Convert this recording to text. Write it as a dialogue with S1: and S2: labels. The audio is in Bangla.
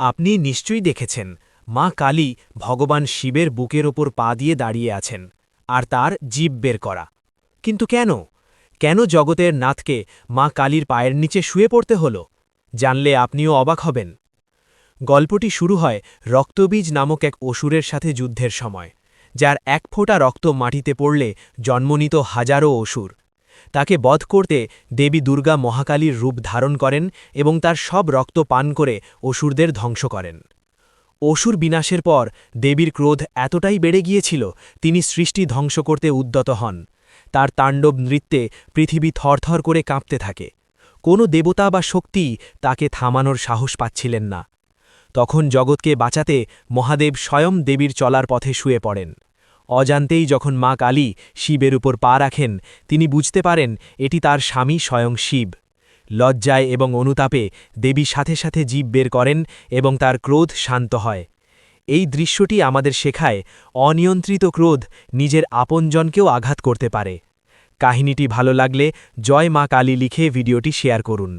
S1: আপনি নিশ্চয়ই দেখেছেন, মা কালী ভগবান শিবের বুকের ওপর পা দিয়ে দাঁড়িয়ে আছেন, আর তার জীব বের করা। কিন্তু কেন? কেন জগতের নাথকে মা কালীর পায়ের নিচে শুয়ে পড়তে হল? জানলে আপনিও অবাক হবেন। গল্পটি শুরু হয় রক্তবীজ নামক এক অসুরের সাথে যুদ্ধের সময়, যার এক ফোঁটা রক্ত মাটিতে পড়লে জন্ম নিত হাজারো অসুর। তাকে বধ করতে দেবী দুর্গা মহাকালীর রূপ ধারণ করেন এবং তার সব রক্ত পান করে অসুরদের ধ্বংস করেন। অসুর বিনাশের পর দেবীর ক্রোধ এতটাই বেড়ে গিয়েছিল, তিনি সৃষ্টি ধ্বংস করতে উদ্যত হন। তার তাণ্ডব নৃত্যে পৃথিবী থরথর করে কাঁপতে থাকে। কোনো দেবতা বা শক্তি তাকে থামানোর সাহস পাচ্ছিলেন না। তখন জগৎকে বাঁচাতে মহাদেব স্বয়ং দেবীর চলার পথে শুয়ে পড়েন। অজান্তেই যখন মা কালী শিবের উপর পা রাখেন, তিনি বুঝতে পারেন এটি তার স্বামী স্বয়ং শিব। লজ্জায় এবং অনুতাপে দেবী সাথে সাথে জীব বের করেন এবং তার ক্রোধ শান্ত হয়। এই দৃশ্যটি আমাদের শেখায় অনিয়ন্ত্রিত ক্রোধ নিজের আপনজনকেও আঘাত করতে পারে। কাহিনীটি ভালো লাগলে জয় মা কালী লিখে ভিডিওটি শেয়ার করুন।